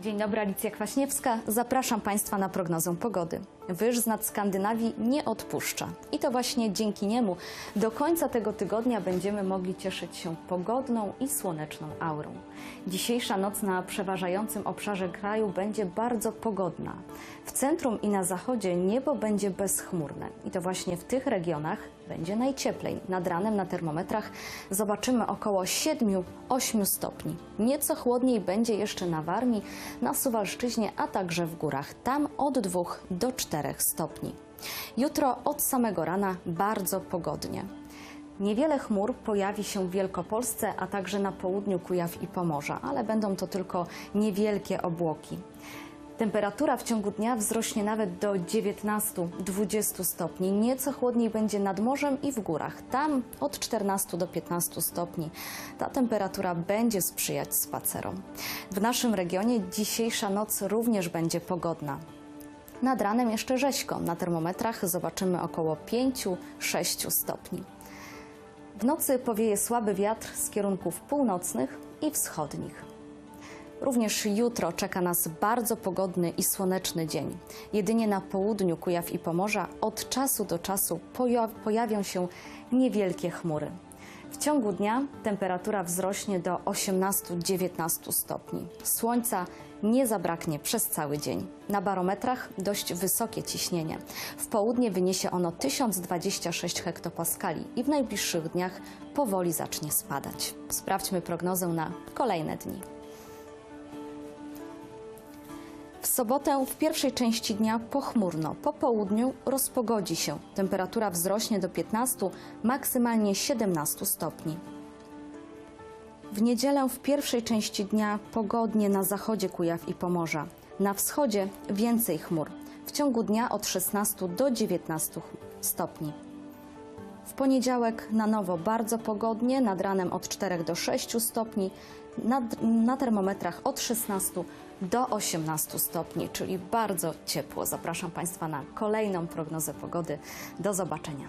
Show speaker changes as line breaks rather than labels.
Dzień dobry, Alicja Kwaśniewska. Zapraszam Państwa na prognozę pogody. Wyż z nad Skandynawii nie odpuszcza. I to właśnie dzięki niemu do końca tego tygodnia będziemy mogli cieszyć się pogodną i słoneczną aurą. Dzisiejsza noc na przeważającym obszarze kraju będzie bardzo pogodna. Centrum i na zachodzie niebo będzie bezchmurne. I to właśnie w tych regionach będzie najcieplej. Nad ranem na termometrach zobaczymy około 7-8 stopni. Nieco chłodniej będzie jeszcze na Warmii, na Suwalszczyźnie, a także w górach. Tam od 2 do 4 stopni. Jutro od samego rana bardzo pogodnie. Niewiele chmur pojawi się w Wielkopolsce, a także na południu Kujaw i Pomorza, ale będą to tylko niewielkie obłoki. Temperatura w ciągu dnia wzrośnie nawet do 19-20 stopni. Nieco chłodniej będzie nad morzem i w górach. Tam od 14 do 15 stopni. Ta temperatura będzie sprzyjać spacerom. W naszym regionie dzisiejsza noc również będzie pogodna. Nad ranem jeszcze rzeźko. Na termometrach zobaczymy około 5-6 stopni. W nocy powieje słaby wiatr z kierunków północnych i wschodnich. Również jutro czeka nas bardzo pogodny i słoneczny dzień. Jedynie na południu Kujaw i Pomorza od czasu do czasu poja- pojawią się niewielkie chmury. W ciągu dnia temperatura wzrośnie do 18-19 stopni. Słońca nie zabraknie przez cały dzień. Na barometrach dość wysokie ciśnienie. W południe wyniesie ono 1026 hektopaskali i w najbliższych dniach powoli zacznie spadać. Sprawdźmy prognozę na kolejne dni. W sobotę w pierwszej części dnia pochmurno, po południu rozpogodzi się. Temperatura wzrośnie do 15, maksymalnie 17 stopni. W niedzielę w pierwszej części dnia pogodnie na zachodzie Kujaw i Pomorza. Na wschodzie więcej chmur. W ciągu dnia od 16 do 19 stopni. W poniedziałek na nowo bardzo pogodnie, nad ranem od 4 do 6 stopni, nad, na termometrach od 16 do 18 stopni, czyli bardzo ciepło. Zapraszam Państwa na kolejną prognozę pogody. Do zobaczenia.